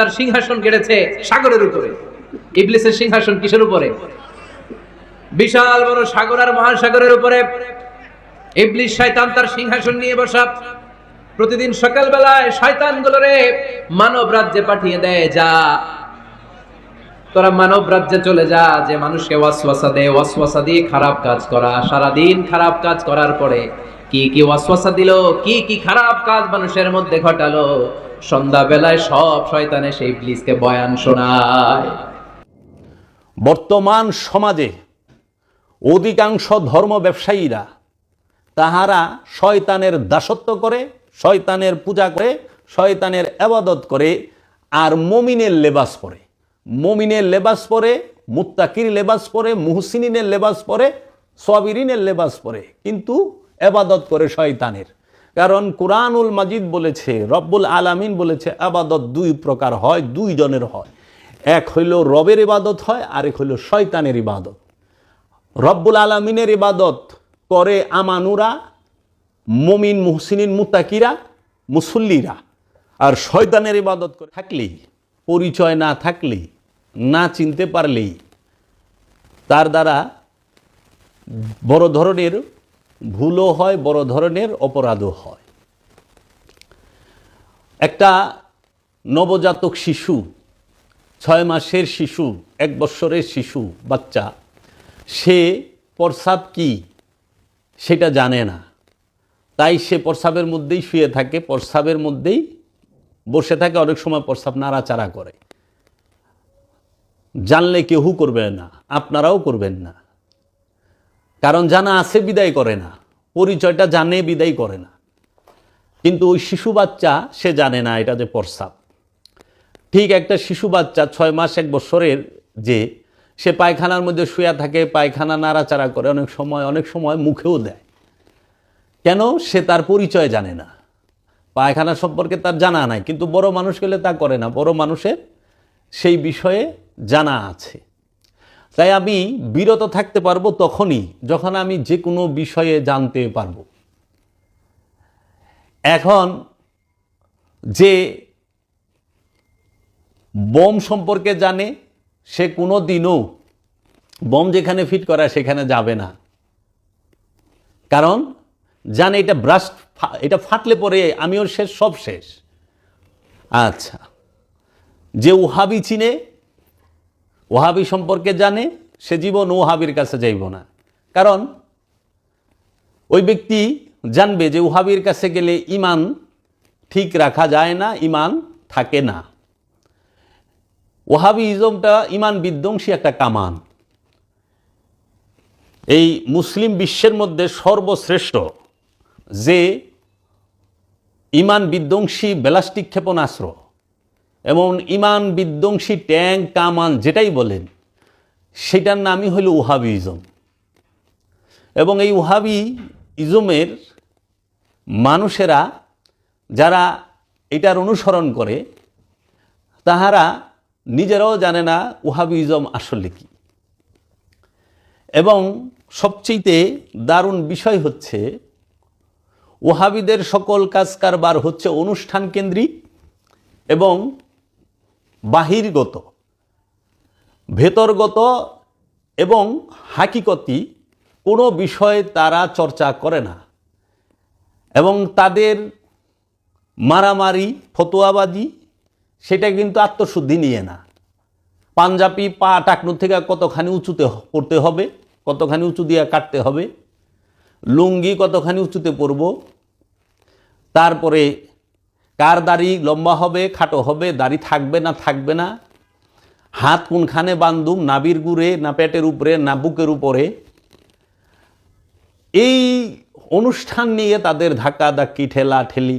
তার সিংহাসন গেড়েছে সাগরের উপরে। ইবলিসের সিংহাসন কিসের উপরে? বিশাল বড় সাগর আর মহাসাগরের উপরে। ইবলিস শয়তান তার সিংহাসন নিয়ে বসা। প্রতিদিন সকালবেলায় শয়তান গুলোরে মানব রাজ্যে পাঠিয়ে দেয়, যা। তোরা মানব রাজ্যে চলে যা, যে মানুষকে ওয়াসওয়াসা দেয় ওয়াসওয়াসা দিয়ে খারাপ কাজ করা। সারাদিন খারাপ কাজ করার পরে কি কি ওয়াসওয়াসা দিল, কি কি খারাপ কাজ মানুষের মধ্যে ঘটালো সন্ধ্যাবেলায় সব শয়তানে সেই ইবলিসকে বয়ান শোনায়। বর্তমান সমাজে অধিকাংশ ধর্ম ব্যবসায়ীরা তাহারা শয়তানের দাসত্ব করে, শয়তানের পূজা করে, শয়তানের আবাদত করে আর মমিনের লেবাস পরে। মমিনের লেবাস পরে, মুত্তাকির লেবাস পরে মুহসিনের লেবাস পরে, সবিরিনের লেবাস পরে। কিন্তু আবাদত করে শয়তানের। কারণ কোরআনুল মাজিদ বলেছে, রব্বুল আলামিন বলেছে, আবাদত দুই প্রকার হয়, দুই জনের হয়। এক হইল রবের ইবাদত হয়, আরেক হইল শয়তানের ইবাদত। রব্বুল আলমিনের ইবাদত করে আমানুরা, মমিন, মুহসিনিন মুতাকিরা মুসল্লিরা। আর শয়তানের ইবাদত করে থাকলেই, পরিচয় না থাকলেই, না চিনতে পারলেই, তার দ্বারা বড় ধরনের ভুলও হয়, বড় ধরনের অপরাধও হয়। একটা নবজাতক শিশু, ছয় মাসের শিশু, এক বৎসরের শিশু, বাচ্চা, সে প্রস্রাব কি সেটা জানে না। তাই সে প্রস্রাবের মধ্যেই শুয়ে থাকে, প্রস্রাবের মধ্যেই বসে থাকে, অনেক সময় প্রস্রাব নাড়াচাড়া করে। জানলে কেউ করবে না, আপনারাও করবেন না। কারণ জানা আছে বিদায় করে না। পরিচয়টা জানে, বিদায় করে না। কিন্তু ওই শিশু বাচ্চা, সে জানে না এটা যে প্রস্রাব। ঠিক একটা শিশু বাচ্চা ছয় মাস, এক বছরের যে, সে পায়খানার মধ্যে শুয়ে থাকে, পায়খানা নাড়াচাড়া করে, অনেক সময় অনেক সময় মুখেও দেয়। কেন? সে তার পরিচয় জানে না। পায়খানা সম্পর্কে তার জানা নাই। কিন্তু বড় মানুষ গেলে তা করে না। বড় মানুষের সেই বিষয়ে জানা আছে। তাই আমি বিরত থাকতে পারব তখনই, যখন আমি যে কোনো বিষয়ে জানতে পারব। এখন যে বোম সম্পর্কে জানে, সে কোনো দিনও বোম যেখানে ফিট করা সেখানে যাবে না। কারণ জানে এটা ব্রাস্ট এটা ফাটলে পরে আমিও শেষ সব শেষ। আচ্ছা যে উহাবি চিনে ওহাবি সম্পর্কে জানে, সে জীবন ওহাবির কাছে যাইব না। কারণ ওই ব্যক্তি জানবে যে ওহাবির কাছে গেলে ইমান ঠিক রাখা যায় না, ইমান থাকে না। ওহাবি ইজমটা ইমান বিধ্বংসী একটা কামান। এই মুসলিম বিশ্বের মধ্যে সর্বশ্রেষ্ঠ যে ইমান বিধ্বংসী ব্যালাস্টিক ক্ষেপণাস্ত্র। এবং ইমান বিধ্বংসী ট্যাঙ্ক, কামান, যেটাই বলেন, সেটার নামই হইল ওহাবি ইজম এবং এই উহাবি ইজমের মানুষেরা যারা এটার অনুসরণ করে, তাহারা নিজেরাও জানে না ওহাবিজম আসলে কি। এবং সবচেয়ে দারুণ বিষয় হচ্ছে ওহাবিদের সকল কাজ কারবার হচ্ছে অনুষ্ঠান কেন্দ্রিক এবং বাহিরগত, ভেতরগত এবং হাকিকতি কোনো বিষয় তারা চর্চা করে না এবং তাদের মারামারি, ফতোয়াবাজি সেটা কিন্তু আত্মশুদ্ধি নিয়ে না। পাঞ্জাবি পা টাকনু থেকে কতখানি উঁচুতে পড়তে হবে, কতখানি উঁচু দিয়ে কাটতে হবে, লুঙ্গি কতখানি উঁচুতে পরব, তারপরে কার দাড়ি লম্বা হবে, খাটো হবে, দাড়ি থাকবে না থাকবে না? হাত কোনখানে বান্ধুম? নাবির গুড়ে, না পেটের উপরে, না বুকের উপরে? এই অনুষ্ঠান নিয়ে তাদের ধাক্কা ধাক্কি, ঠেলা ঠেলি,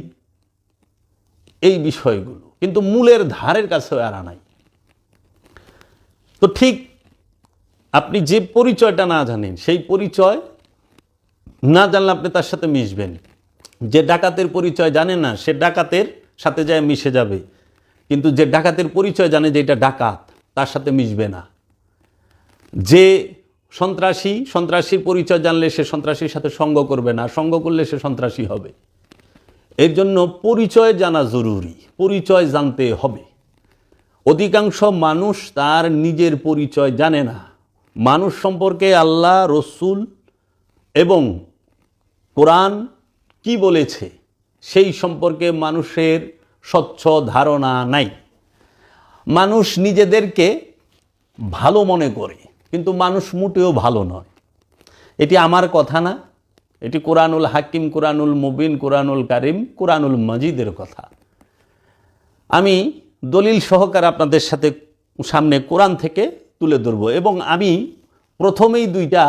এই বিষয়গুলো। কিন্তু মূলের ধারের কাছেও এরা নাই। তো ঠিক আপনি যে পরিচয়টা না জানেন, সেই পরিচয় না জানলে আপনি তার সাথে মিশবেন। যে ডাকাতের পরিচয় জানে না, সে ডাকাতের সাথে যায় মিশে যাবে। কিন্তু যে ডাকাতের পরিচয় জানে যে এটা ডাকাত, তার সাথে মিশবে না। যে সন্ত্রাসী, সন্ত্রাসীর পরিচয় জানলে সে সন্ত্রাসীর সাথে সঙ্গ করবে না, সঙ্গ করলে সে সন্ত্রাসী হবে। এর জন্য পরিচয় জানা জরুরি, পরিচয় জানতে হবে। অধিকাংশ মানুষ তার নিজের পরিচয় জানে না। মানুষ সম্পর্কে আল্লাহ, রসুল এবং কোরআন কি বলেছে? সেই সম্পর্কে মানুষের স্বচ্ছ ধারণা নাই। মানুষ নিজেদেরকে ভালো মনে করে, কিন্তু মানুষ মোটেও ভালো নয়। এটি আমার কথা না, এটি কোরআনুল হাকিম, কোরআনুল মুবিন, কোরআনুল কারিম, কোরআনুল মজিদের কথা। আমি দলিল সহকারে আপনাদের সাথে সামনে কোরআন থেকে তুলে ধরব এবং আমি প্রথমেই দুইটা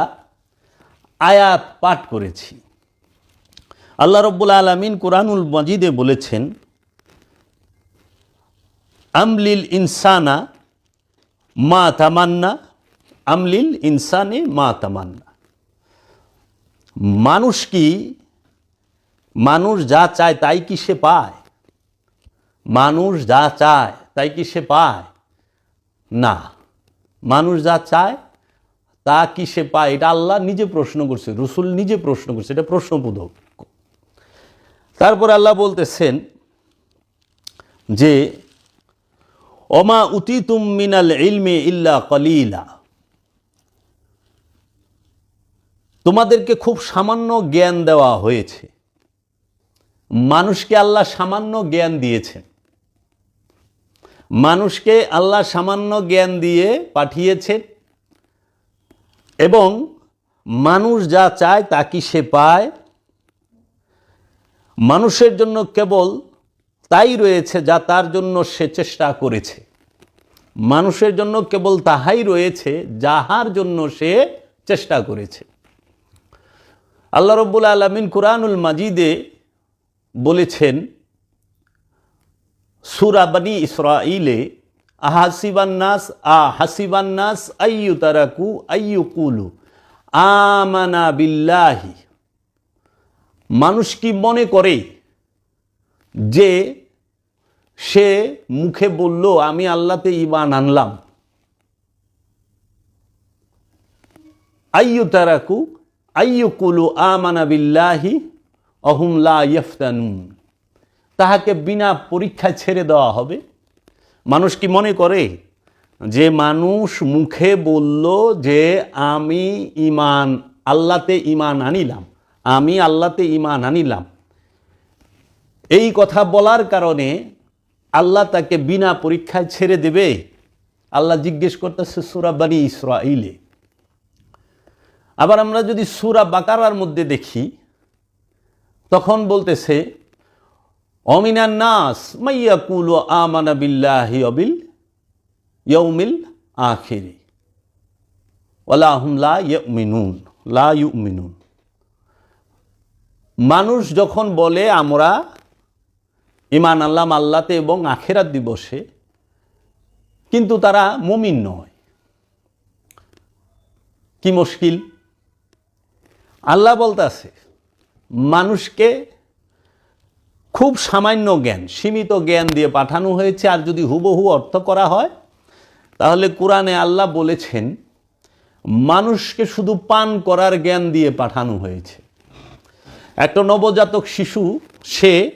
আয়াত পাঠ করেছি। আল্লাহ রব্বুল আলমিন কোরআনুল মজিদে বলেছেন, আমলিল ইনসানা মা তামান্না, আমলিল ইনসানে মা তামান্না। মানুষ কি, মানুষ যা চায় তাই কি সে পায়? মানুষ যা চায় তাই কি সে পায়? না, মানুষ যা চায় তা কি সে পায়? এটা আল্লাহ নিজে প্রশ্ন করছে, রসুল নিজে প্রশ্ন করছে, এটা প্রশ্নবোধক। তারপর আল্লাহ বলতেছেন যে অমা উতিতুম মিনাল ইলমে ইল্লা কলিলা। তোমাদেরকে খুব সামান্য জ্ঞান দেওয়া হয়েছে। মানুষকে আল্লাহ সামান্য জ্ঞান দিয়েছেন। মানুষকে আল্লাহ সামান্য জ্ঞান দিয়ে পাঠিয়েছেন এবং মানুষ যা চায় তা কি সে পায়? মানুষের জন্য কেবল তাই রয়েছে যা তার জন্য সে চেষ্টা করেছে। মানুষের জন্য কেবল তাহাই রয়েছে যাহার জন্য সে চেষ্টা করেছে। আল্লাহ রব্বুল আলমিন কুরআনুল মাজিদে বলেছেন সুরাবানি ইসরাইলে আহাসিবান্নাস আ হাসিবান্নাস আইয়ু তারাকু আইয়ু কুলু আমানা বিল্লাহি মানুষ কি মনে করে যে সে মুখে বলল, আমি আল্লাহতে ইমান আনলাম আইয়ু তারাকু, আইয়ু কুলু আমানা বিল্লাহি, অহুম ইয়ফতানুন। তাহাকে বিনা পরীক্ষায় ছেড়ে দেওয়া হবে। মানুষ কি মনে করে যে মানুষ মুখে বলল যে, আমি ইমান আল্লাতে ইমান আনিলাম আমি আল্লাতে ইমান আনিলাম। এই কথা বলার কারণে আল্লাহ তাকে বিনা পরীক্ষায় ছেড়ে দেবে। আল্লাহ জিজ্ঞেস করতেছে, সুরা বানি ইসরাইলে আবার আমরা যদি সুরা বাকারার মধ্যে দেখি, তখন বলতেছে, অমিনান নাস মাইয়া কুল আমানা বিল্লাহি অবিল ইয়ৌমিল আখিরি। ওলাহুম লা ইউমিনুন লা ইউমিনুন। মানুষ যখন বলে, আমরা ইমান আল্লাহ আল্লাতে এবং আখেরাত দিবসে, কিন্তু তারা মমিন নয়। কি মুশকিল। আল্লাহ বলতেছে, মানুষকে খুব সামান্য জ্ঞান, সীমিত জ্ঞান দিয়ে পাঠানো হয়েছে, আর যদি হুবহু অর্থ করা হয়, তাহলে কোরআনে আল্লাহ বলেছেন, মানুষকে শুধু পান করার জ্ঞান দিয়ে পাঠানো হয়েছে। একটা নবজাতক শিশু, সে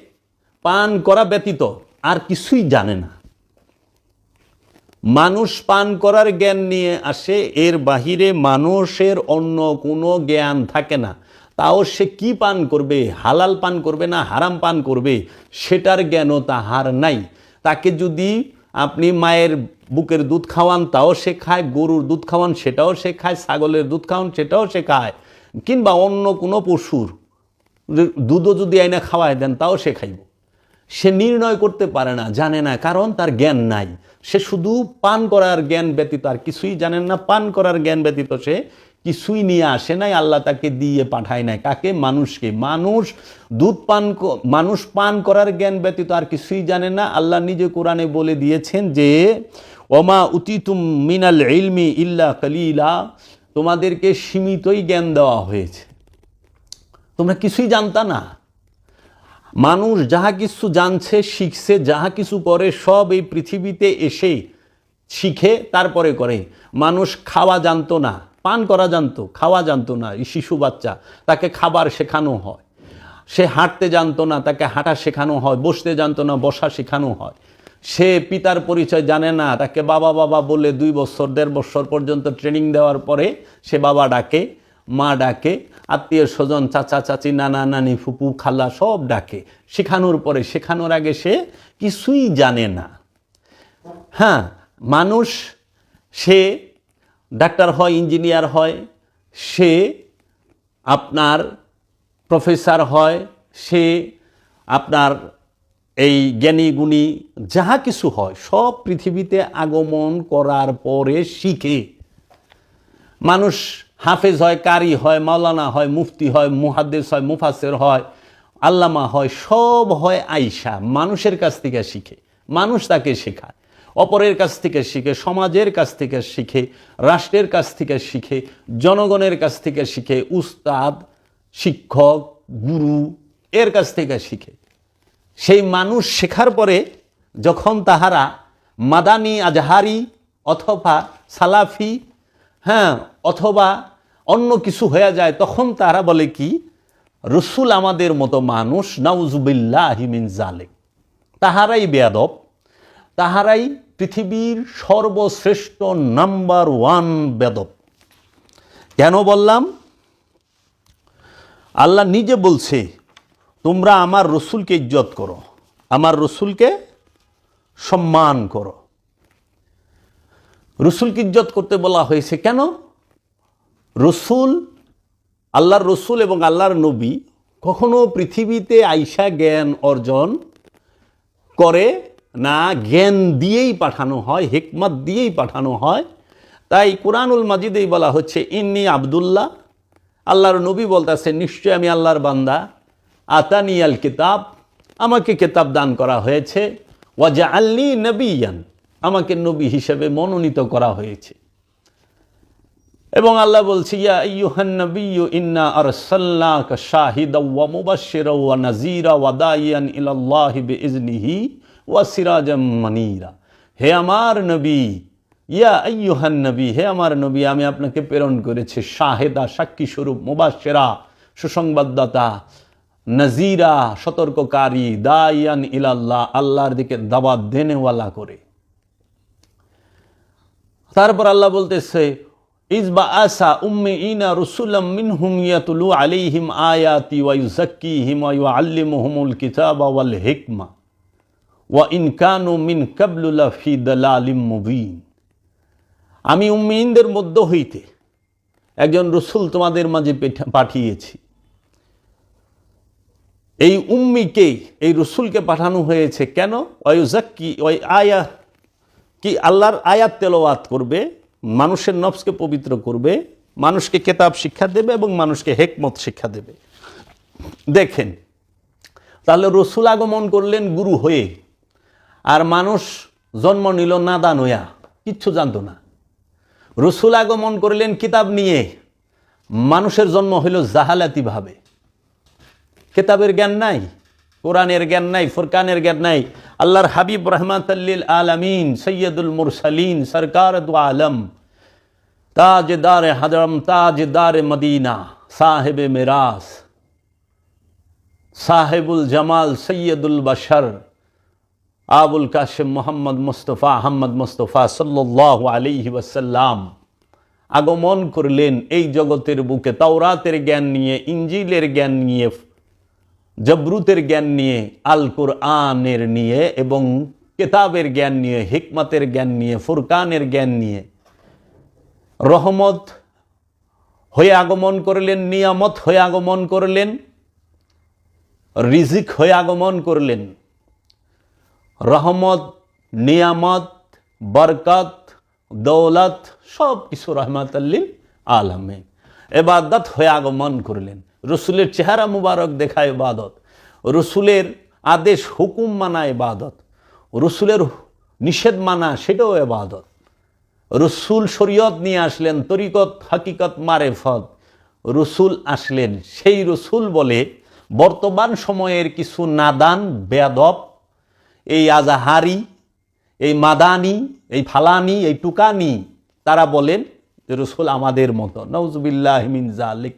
পান করা ব্যতীত আর কিছুই জানে না। মানুষ পান করার জ্ঞান নিয়ে আসে, এর বাহিরে মানুষের অন্য কোনো জ্ঞান থাকে না। তাও সে কি পান করবে, হালাল পান করবে না, হারাম পান করবে, সেটার জ্ঞানও তাহার নাই। তাকে যদি আপনি মায়ের বুকের দুধ খাওয়ান, তাও সে খায়, গরুর দুধ খাওয়ান, সেটাও সে খায়, ছাগলের দুধ খাওয়ান, সেটাও সে খায়, কিংবা অন্য কোনো পশুর। দুধও যদি আইনা খাওয়ায় দেন, তাও সে খাইব। সে নির্ণয় করতে পারে না, জানে না, কারণ তার জ্ঞান নাই। সে শুধু পান করার জ্ঞান ব্যতীত, আর কিছুই জানেন না, পান করার জ্ঞান ব্যতীত সে কিছুই নিয়ে আসে নাই, আল্লাহ তাকে দিয়ে পাঠায় নাই। কাকে? মানুষকে। মানুষ দুধ পান মানুষ পান করার জ্ঞান ব্যতীত আর কিছুই জানে না। আল্লাহ নিজে কোরআনে বলে দিয়েছেন যে, ওমা উতিতুম মিনাল ইলমি ইল্লা কালিলা। তোমাদেরকে সীমিতই জ্ঞান দেওয়া হয়েছে। তোমরা কিছুই জানতা না। মানুষ যাহা কিছু জানছে, শিখছে, যাহা কিছু করে সব এই পৃথিবীতে এসে শিখে, তারপরে করে। মানুষ খাওয়া জানতো না, পান করা জানতো, খাওয়া জানতো না, এই শিশু বাচ্চা, তাকে খাবার শেখানো হয়। সে হাঁটতে জানতো না, তাকে হাঁটা শেখানো হয়, বসতে জানতো না, বসা শেখানো হয়। সে পিতার পরিচয় জানে না, তাকে বাবা বাবা বলে দুই বছর, দেড় বছর পর্যন্ত ট্রেনিং দেওয়ার পরে সে বাবা ডাকে, মা ডাকে আত্মীয় স্বজন, চাচা, চাচি, নানা, নানি, ফুপু, খালা সব ডাকে। শেখানোর পরে, শেখানোর আগে সে কিছুই জানে না। হ্যাঁ মানুষ, সে ডাক্তার হয়, ইঞ্জিনিয়ার হয়, সে আপনার প্রফেসর হয়, সে আপনার এই জ্ঞানী, গুণী যাহা কিছু হয়, সব পৃথিবীতে আগমন করার পরে শিখে। মানুষ হাফেজ হয়, কারি হয়, মাওলানা হয়, মুফতি হয়, মুহাদ্দেস হয় মুফাসের হয়, আল্লামা হয়, সব হয় আইসা মানুষের কাছ থেকে শিখে, মানুষ তাকে শেখায়। অপরের কাছ থেকে শিখে, সমাজের কাছ থেকে শিখে, রাষ্ট্রের কাছ থেকে শিখে, জনগণের কাছ থেকে শিখে, উস্তাদ, শিক্ষক, গুরু, এর কাছ থেকে শিখে। সেই মানুষ শেখার পরে যখন তাহারা মাদানি আজহারি অথবা সালাফি হ্যাঁ অথবা অন্য কিছু হয়ে যায়, তখন তারা বলে কি? রসুল আমাদের মতো মানুষ, নাউজুবিল্লাহ হিমিন জালেক। তাহারাই বেয়াদব, তাহারাই পৃথিবীর সর্বশ্রেষ্ঠ নাম্বার ওয়ান বেদব কেন বললাম? আল্লাহ নিজে বলছে, তোমরা আমার রসুলকে ইজ্জত করো, আমার রসুলকে সম্মান করো। রসুলকে ইজ্জত করতে বলা হয়েছে কেন? রসুল, আল্লাহর রসুল এবং আল্লাহর নবী কখনো পৃথিবীতে আইসা জ্ঞান অর্জন করে না, জ্ঞান দিয়েই পাঠানো হয়, হেকমত দিয়েই পাঠানো হয়। তাই কোরআনুল মাজিদেই বলা হচ্ছে, ইন্নি আবদুল্লাহ। আল্লাহর নবী বলতেছে, নিশ্চয় আমি আল্লাহর বান্দা। আতানি আল কিতাব। আমাকে কেতাব দান করা হয়েছে। ওয়াজা আল্লি নবীয়ান। আমাকে নবী হিসেবে মনোনীত করা হয়েছে। এবং আল্লাহ বলছি, ইয়া ইন্না হে আমার নবী, ইয়া আইয়ুহান নবী, হে আমার নবী, আমি আপনাকে প্রেরণ করেছি, শাহেদা সাক্ষী স্বরূপ মুবাশশিরা, সুসংবাদদাতা নজিরা সতর্ককারী দাইয়ান ইলাল্লাহ, আল্লাহর দিকে দাওয়াত দেনেওয়ালা করে। তারপর আল্লাহ বলতেছে ইজবা আসা আলাইহিম আয়াতি ওয়া মিন লাফি দালালিম আমি উম্মিনদের মধ্য হইতে একজন রসুল তোমাদের মাঝে পেঠা- পাঠিয়েছি। এই উম্মিকেই এই রসুলকে পাঠানো হয়েছে কেন? ওয়ুজাক্কি ওই আয়া, কি আল্লাহর আয়াত তেলাওয়াত করবে? মানুষের নফসকে পবিত্র করবে, মানুষকে কেতাব শিক্ষা দেবে এবং মানুষকে হেকমত শিক্ষা দেবে। দেখেন, তাহলে রসুল আগমন করলেন গুরু হয়ে, আর মানুষ জন্ম নিল নাদান হইয়া, কিচ্ছু জানতো না। রসুল আগমন করলেন কিতাব নিয়ে, মানুষের জন্ম হইল জাহালাতিভাবে। কেতাবের জ্ঞান নাই কোরআনের জ্ঞান নাই, ফুরকানের জ্ঞান নাই। আল্লাহর হাবিব রহমাতাল্লিল আলামিন সৈয়দুল মুরসালিন সরকার আলম, তাজদার হজরম তাজদার মদিনা, সাহেব মিরাস সাহেবুল জামাল সৈয়দুল বশর, আবুল কাশিম মোহাম্মদ মুস্তফা আহমদ মুস্তফা সাল্লাহ আলিহি আগমন করলেন এই জগতের বুকে, তাওরাতের জ্ঞান নিয়ে ইঞ্জিলের জ্ঞান নিয়ে জবরুতের জ্ঞান নিয়ে আল কোরআনের নিয়ে এবং কেতাবের জ্ঞান নিয়ে, হিকমতের জ্ঞান নিয়ে, ফুরকানের জ্ঞান নিয়ে রহমত হয়ে আগমন করলেন, নিয়ামত হয়ে আগমন করলেন, রিজিক হয়ে আগমন করলেন। রহমত, নিয়ামত, বরকত, দৌলত সব কিছু রহমতাল্লিল আলমে এবাদত হয়ে আগমন করলেন। রসুলের চেহারা মুবারক দেখা ইবাদত। রসুলের আদেশ, হুকুম মানা ইবাদত। রসুলের নিষেধ মানা, সেটাও এবাদত রসুল শরীয়ত নিয়ে আসলেন, তরিকত, হাকিকত, মারেফত। রসুল আসলেন, সেই রসুল বলে বর্তমান সময়ের কিছু নাদান বেদব এই আজাহারি, এই মাদানি, এই ফালানি, এই টুকানি, তারা বলেন রসুল আমাদের মতো। নওজুবিল্লাহ মিন জালিক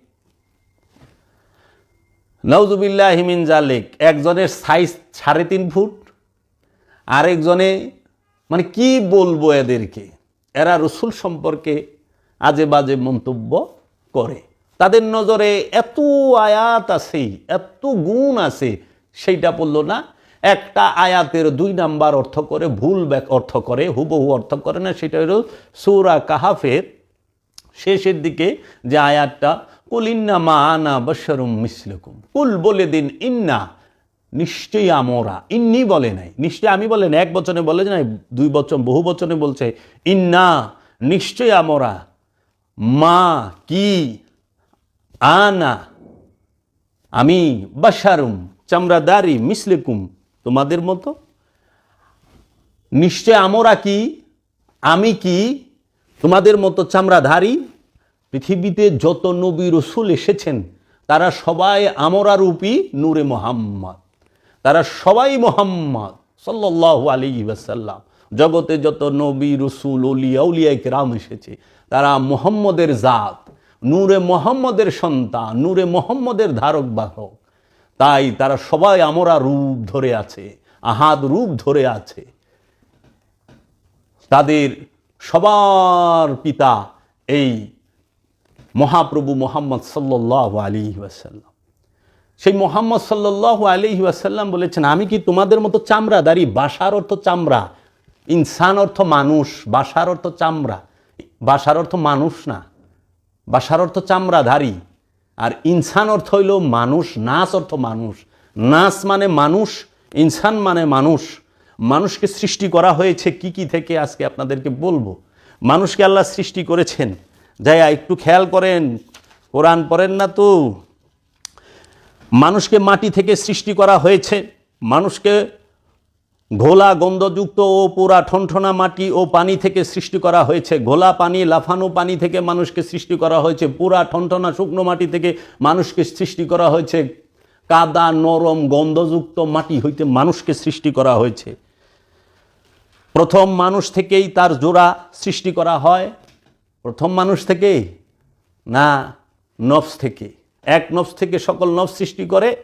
নওজুবিল্লাহ হিমিন জালিক। একজনের সাইজ সাড়ে তিন ফুট, আরেকজনে মানে কি বলব এদেরকে? এরা রসুল সম্পর্কে আজে বাজে মন্তব্য করে। তাদের নজরে এত আয়াত আছে, এত গুণ আছে, সেইটা বলল না। একটা আয়াতের দুই নাম্বার অর্থ করে, ভুল ব্যাক- অর্থ করে, হুবহু অর্থ করে না, সেটা হলো সৌরা কাহাফের শেষের দিকে যে আয়াতটা কুল ইন্না মা আনা বশরুম মিসলুকুম। কুল বলে দিন, ইন্না নিশ্চয়ই আমরা। ইন্নি বলে নাই। নিশ্চয়ই আমি বলে নাই, এক বচনে বলে নাই, দুই বচন, বহু বচনে বলছে, ইন্না নিশ্চয়ই আমরা। মা, কি, আনা, আমি বাসারুম চামড়াদারি, মিসলেকুম, তোমাদের মতো। নিশ্চয় আমরা কি, আমি কি, তোমাদের মতো চামড়াধারী পৃথিবীতে যত নবী রসুল এসেছেন, তারা সবাই আমরা রূপী নূরে মোহাম্মদ। তারা সবাই মোহাম্মদ সাল্লাহ আলী ওয়াসাল্লাম। জগতে যত নবী, রসুল অলিয়া উলিয়া রাম এসেছে, তারা মোহাম্মদের জাত। নূরে মোহাম্মদের সন্তান, নূরে মোহাম্মদের ধারক বাহক। তাই তারা সবাই আমরা রূপ ধরে আছে আহাদ রূপ ধরে আছে। তাদের সবার পিতা এই মহাপ্রভু মোহাম্মদ সাল্লাহ আলী ওয়াসাল্লাম। সেই মোহাম্মদ সাল্লাহ আলী ওয়াসাল্লাম বলেছেন, আমি কি তোমাদের মতো চামড়াদারি বাসার অর্থ চামড়া। ইনসান অর্থ মানুষ, বাসার অর্থ চামড়া। বাসার অর্থ মানুষ না। বাসার অর্থ চামড়াধারী আর ইনসান অর্থ হইল মানুষ, নাস অর্থ মানুষ। নাস মানে মানুষ, ইনসান মানে মানুষ। মানুষকে সৃষ্টি করা হয়েছে কি কি থেকে আজকে আপনাদেরকে বলব। মানুষকে আল্লাহ সৃষ্টি করেছেন। যাই একটু খেয়াল করেন। কোরআন পড়েন না তো? মানুষকে মাটি থেকে সৃষ্টি করা হয়েছে। মানুষকে ঘোলা গন্ধযুক্ত ও পুরা ঠনঠনা মাটি ও পানি থেকে সৃষ্টি করা হয়েছে। ঘোলা পানি, লাফানো পানি থেকে মানুষকে সৃষ্টি করা হয়েছে। পুরা ঠনঠনা শুকনো মাটি থেকে মানুষকে সৃষ্টি করা হয়েছে। কাদা, নরম, গন্ধযুক্ত মাটি হইতে মানুষকে সৃষ্টি করা হয়েছে। প্রথম মানুষ থেকেই তার জোড়া সৃষ্টি করা হয়। প্রথম মানুষ থেকে না নফস থেকে? এক নফস থেকে সকল নফস সৃষ্টি করে,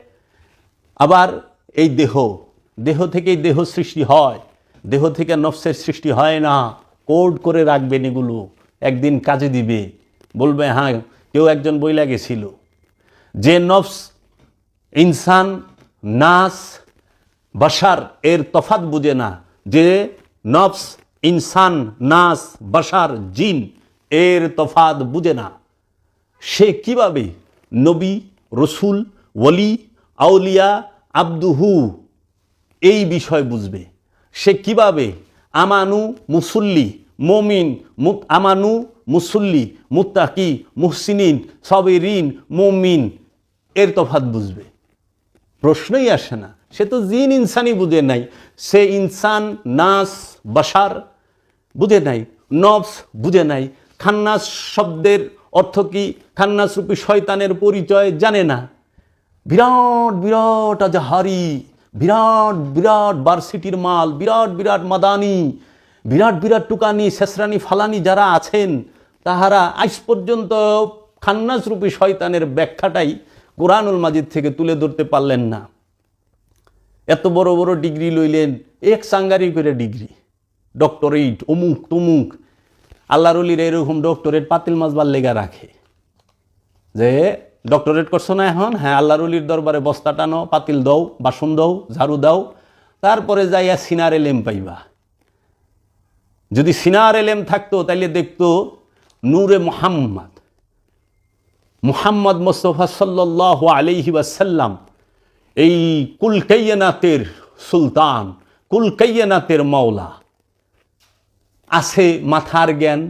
আবার এই দেহ। দেহ থেকেই দেহ সৃষ্টি হয়। দেহ থেকে নফসের সৃষ্টি হয় না। কোড করে রাখবেন এগুলো। একদিন কাজে দিবে। বলবে হ্যাঁ কেউ একজন বইলা গেছিল। যে নফস ইনসান, নাস বাসার এর তফাত বুঝে না। যে নফস ইনসান, নাস বাসার জিন এর তফাত বুঝে না। সে কীভাবে নবী, রসুল ওলি আউলিয়া, আব্দুহু এই বিষয় বুঝবে? সে কীভাবে আমানু মুসল্লি, মমিন আমানু মুসল্লি, মুত্তাকি, মুহসিনিন, সবেরিন, মমিন এর তফাত বুঝবে? প্রশ্নই আসে না। সে তো জিন ইনসানই বুঝে নাই। সে ইনসান, নাস বাসার বুঝে নাই নবস বুঝে নাই। খান্নাস শব্দের অর্থ কি? খান্নাস রূপী শয়তানের পরিচয় জানে না। বিরাট বিরাট আজাহারি, বিরাট বিরাট ভার্সিটির মাল, বিরাট বিরাট মাদানি, বিরাট বিরাট টুকানি, শেষরানি, ফালানি যারা আছেন, তাহারা আজ পর্যন্ত খান্নাস রূপী শয়তানের ব্যাখ্যাটাই কোরআনুল মাজিদ থেকে তুলে ধরতে পারলেন না। এত বড় বড় ডিগ্রি লইলেন, এক সাঙ্গারি করে ডিগ্রি। ডক্টরেট, অমুক, তমুক আল্লাহরুলির এরকম ডক্টরেট পাতিল মাজবার লেগা রাখে। যে ডক্টরেট করছ না এখন? হ্যাঁ আল্লাহরুলির দরবারে বস্তা টানো, পাতিল দাও, বাসন দাও, ঝাড়ু দাও, তারপরে যাইয়া সিনার এলেম পাইবা। যদি সিনার এলেম থাকতো, তাইলে দেখতো নূরে মোহাম্মদ। মুহাম্মদ মোস্তফা সাল্লাহ আলহি ওয়াসাল্লাম, এই কুলকাইয়ানাতের সুলতান কুলকাইয়ানাতের মাওলা। আছে মাথার জ্ঞান,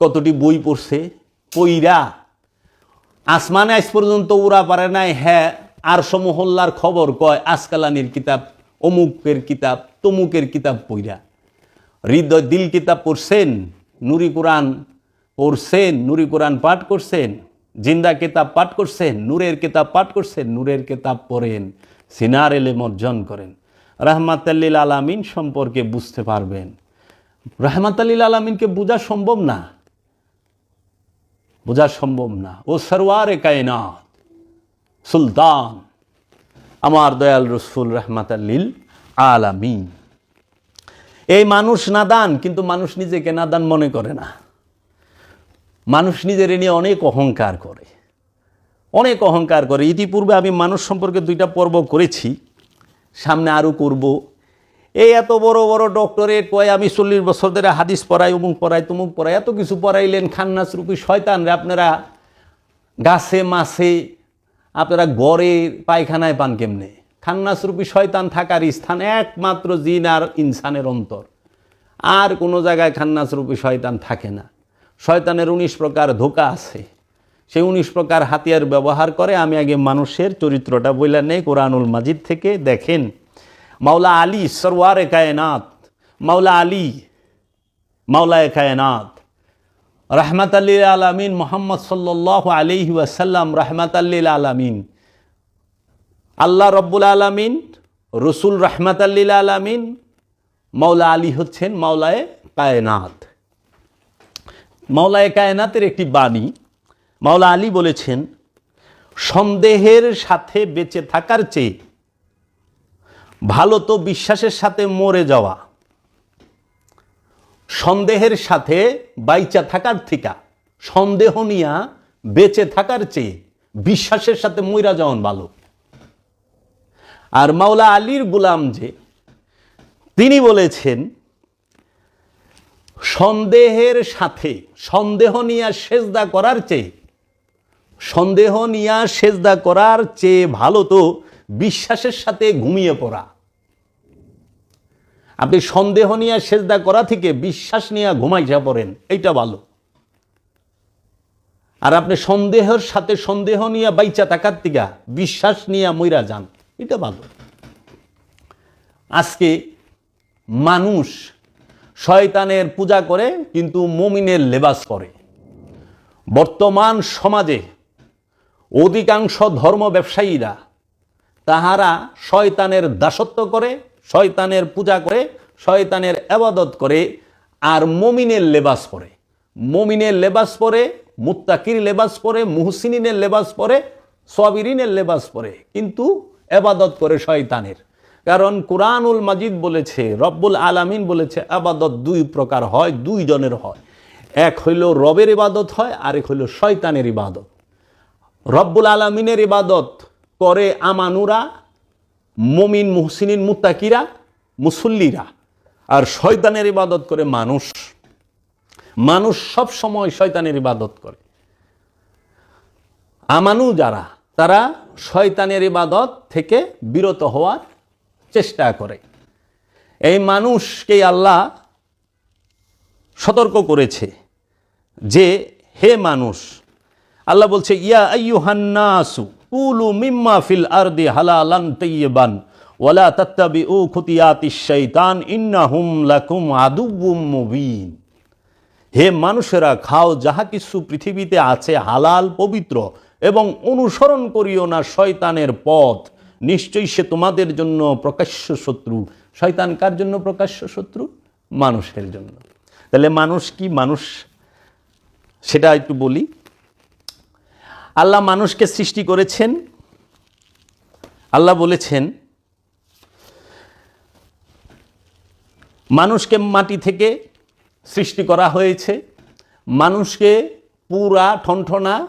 কতটি বই পড়ছে? পইরা আসমানে আজ পর্যন্ত ওরা পারে নাই হ্যাঁ আর সমহল্লার খবর কয়, আসকালানির কিতাব, অমুকের কিতাব, তমুকের কিতাব পইরা। হৃদয় দিল কিতাব পড়ছেন, নুরি কোরআন পড়ছেন, নুরি কোরআন পাঠ করছেন, জিন্দা কিতাব পাঠ করছেন, নূরের কিতাব পাঠ করছেন, নূরের কিতাব পড়েন, সিনার এলেম অর্জন করেন। রাহমাতাল্লিল আলামিন সম্পর্কে বুঝতে পারবেন। রাহমাতাল্লিল আলামিনকে বোঝা সম্ভব না। বোঝা সম্ভব না। ও সরওয়ারে কায়নাত, সুলতান, আমার দয়াল রসুল রহমাতাল্লিল আলামিন। এই মানুষ নাদান কিন্তু মানুষ নিজেকে নাদান মনে করে না। মানুষ নিজের নিয়ে অনেক অহংকার করে। অনেক অহংকার করে। ইতিপূর্বে আমি মানুষ সম্পর্কে দুইটা পর্ব করেছি। সামনে আরও করব। এই এত বড় বড় ডক্টরেট কয়, আমি চল্লিশ বছর ধরে হাদিস পড়াই, অমুক পড়াই, তুমুক পড়াই, এত কিছু পড়াইলেন, খান্নাস রূপী শয়তান রে, আপনারা গাছে মাছে, আপনারা গড়ে পায়খানায় পান কেমনে? খান্নাস রূপী শয়তান থাকার স্থান একমাত্র জিন আর ইনসানের অন্তর। আর কোনো জায়গায় খান্নাস রূপী শয়তান থাকে না। শয়তানের উনিশ প্রকার ধোকা আছে। সেই উনিশ প্রকার হাতিয়ার ব্যবহার করে, আমি আগে মানুষের চরিত্রটা বইলা নেই, কোরআনুল মাজিদ থেকে দেখেন। সরওয়ারে কায়নাত, মাওলা আলী, মাওলায় কায়নাত। রহমত আল্লিল আলমিন, মোহাম্মদ সাল্লাহ আলিহি ওয়াসাল্লাম রহমত আল্লিল আলমিন। আল্লাহ রব্বুল আলমিন, রসুল রহমত আল্লিল আলমিন, মাওলা আলী হচ্ছেন মাওলায় কায়নাত। মাওলায় কায়নাতের একটি বাণী, মাওলা আলী বলেছেন, সন্দেহের সাথে বেঁচে থাকার চেয়ে ভালো তো বিশ্বাসের সাথে মরে যাওয়া, সন্দেহের সাথে বাইচা থাকার থিকা সন্দেহ নিয়া বেঁচে থাকার চেয়ে বিশ্বাসের সাথে মইরা যাওয়ান ভালো। আর মাওলা আলীর গুলাম যে, তিনি বলেছেন, সন্দেহের সাথে, সন্দেহ নিয়া সেজদা করার চেয়ে, সন্দেহ নিয়া সেজদা করার চেয়ে ভালো তো বিশ্বাসের সাথে ঘুমিয়ে পড়া। আপনি সন্দেহ নিয়ে সেজদা করা থেকে বিশ্বাস নিয়ে ঘুমাইসা পড়েন, এইটা ভালো। আর আপনি সন্দেহের সাথে সন্দেহ নিয়ে বাইচা থাকার থেকে বিশ্বাস নিয়ে মইরা যান, এটা ভালো। আজকে মানুষ শয়তানের পূজা করে, কিন্তু মমিনের লেবাস করে বর্তমান সমাজে অধিকাংশ ধর্ম ব্যবসায়ীরা তাহারা শয়তানের দাসত্ব করে শয়তানের পূজা করে, শয়তানের আবাদত করে, আর মমিনের লেবাস পরে। মমিনের লেবাস পরে, মুত্তাকির লেবাস পরে মুহসিনের লেবাস পরে, সবিরিনের লেবাস পরে। কিন্তু আবাদত করে শয়তানের। কারণ কোরআনুল মাজিদ বলেছে, রব্বুল আলামিন বলেছে, আবাদত দুই প্রকার হয়, দুই জনের হয়। এক হইল রবের ইবাদত হয়, আরেক হইল শয়তানের ইবাদত। রব্বুল আলমিনের ইবাদত করে আমানুরা মমিন মুহসিনিন মুত্তাকিরা, মুসল্লিরা। আর শয়তানের ইবাদত করে মানুষ। মানুষ সব সময় শয়তানের ইবাদত করে। আমানু যারা, তারা শয়তানের ইবাদত থেকে বিরত হওয়ার চেষ্টা করে। এই মানুষকে আল্লাহ সতর্ক করেছে যে, হে মানুষ, আল্লাহ বলছে, ইয়া আইয়ুহান্নাসু কুলু মিম্মা ফিল আরদি হালালান তাইয়িবান ওয়ালা তাত্তাবিউ খুতিয়াতিশ শাইতান ইন্নাহুম লাকুম আদুউম মুবিন। হে মানুষেরা, খাও যাহা কিছু পৃথিবীতে আছে হালাল, পবিত্র এবং অনুসরণ করিও না শয়তানের পথ। নিশ্চয়ই সে তোমাদের জন্য প্রকাশ্য শত্রু। শয়তান কার জন্য প্রকাশ্য শত্রু? মানুষের জন্য। তাহলে মানুষ কি? মানুষ? সেটা একটু বলি। আল্লাহ মানুষকে সৃষ্টি করেছেন। আল্লাহ বলেছেন, মানুষকে মাটি থেকে সৃষ্টি করা হয়েছে। মানুষকে পুরা ঠনঠনা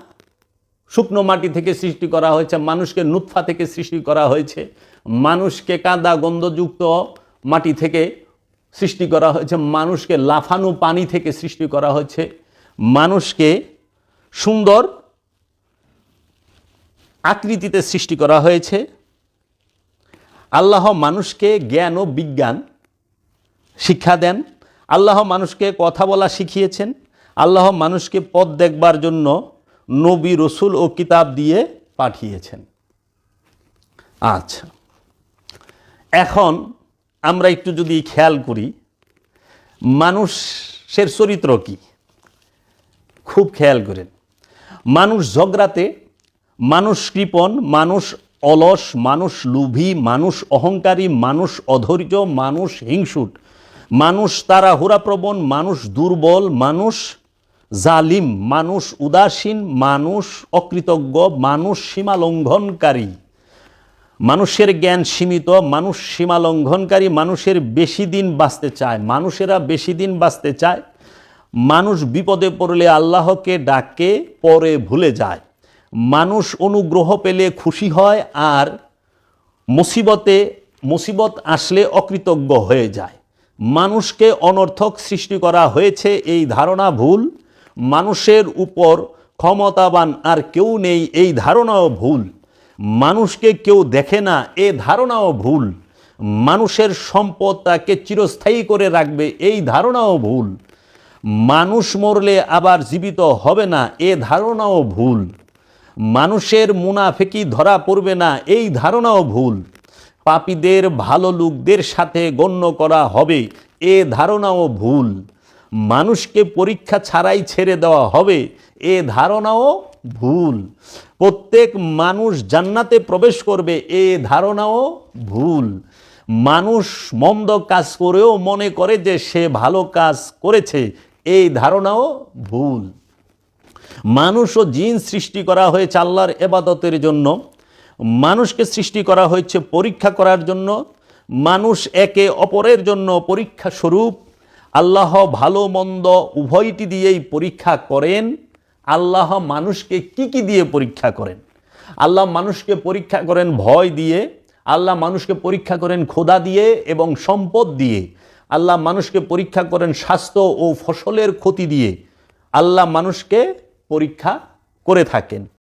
শুকনো মাটি থেকে সৃষ্টি করা হয়েছে। মানুষকে নুৎফা থেকে সৃষ্টি করা হয়েছে। মানুষকে কাদা গন্ধযুক্ত মাটি থেকে সৃষ্টি করা হয়েছে। মানুষকে লাফানো পানি থেকে সৃষ্টি করা হয়েছে। মানুষকে সুন্দর আকৃতিতে সৃষ্টি করা হয়েছে। আল্লাহ মানুষকে জ্ঞান ও বিজ্ঞান শিক্ষা দেন। আল্লাহ মানুষকে কথা বলা শিখিয়েছেন। আল্লাহ মানুষকে পথ দেখবার জন্য নবী, রসুল ও কিতাব দিয়ে পাঠিয়েছেন। আচ্ছা এখন আমরা একটু যদি খেয়াল করি, মানুষের চরিত্র কি? খুব খেয়াল করেন। মানুষ ঝগড়াতে মানুষ কৃপণ, মানুষ অলস, মানুষ লুভী, মানুষ অহংকারী, মানুষ অধৈর্য, মানুষ হিংসুট। মানুষ তাড়াহুড়াপ্রবণ মানুষ দুর্বল, মানুষ জালিম, মানুষ উদাসীন, মানুষ অকৃতজ্ঞ, মানুষ সীমালঙ্ঘনকারী। মানুষের জ্ঞান সীমিত, মানুষ সীমালঙ্ঘনকারী, মানুষের বেশি দিন বাঁচতে চায়, মানুষেরা বেশি দিন বাঁচতে চায়। মানুষ বিপদে পড়লে আল্লাহকে ডাকে, পরে ভুলে যায়। মানুষ অনুগ্রহ পেলে খুশি হয় আর মুসিবতে, মুসিবত আসলে অকৃতজ্ঞ হয়ে যায়। মানুষকে অনর্থক সৃষ্টি করা হয়েছে এই ধারণা ভুল। মানুষের উপর ক্ষমতাবান আর কেউ নেই এই ধারণাও ভুল। মানুষকে কেউ দেখে না এ ধারণাও ভুল। মানুষের সম্পদ তাকে চিরস্থায়ী করে রাখবে এই ধারণাও ভুল। মানুষ মরলে আবার জীবিত হবে না এ ধারণাও ভুল। মানুষের মুনাফেকি ধরা পড়বে না, এই ধারণাও ভুল। পাপীদের ভালো লোকদের সাথে গণ্য করা হবে, এ ধারণাও ভুল। মানুষকে পরীক্ষা ছাড়াই ছেড়ে দেওয়া হবে, এ ধারণাও ভুল। প্রত্যেক মানুষ জান্নাতে প্রবেশ করবে, এ ধারণাও ভুল। মানুষ মন্দ কাজ করেও মনে করে যে সে ভালো কাজ করেছে, এই ধারণাও ভুল। মানুষ ও জিন সৃষ্টি করা হয়েছে আল্লাহর এবাদতের জন্য। মানুষকে সৃষ্টি করা হয়েছে পরীক্ষা করার জন্য। মানুষ একে অপরের জন্য পরীক্ষা স্বরূপ। আল্লাহ ভালো, মন্দ উভয়টি দিয়েই পরীক্ষা করেন। আল্লাহ মানুষকে কি কি দিয়ে পরীক্ষা করেন? আল্লাহ মানুষকে পরীক্ষা করেন ভয় দিয়ে। আল্লাহ মানুষকে পরীক্ষা করেন খোদা দিয়ে এবং সম্পদ দিয়ে। আল্লাহ মানুষকে পরীক্ষা করেন স্বাস্থ্য ও ফসলের ক্ষতি দিয়ে। আল্লাহ মানুষকে পরীক্ষা করে থাকেন।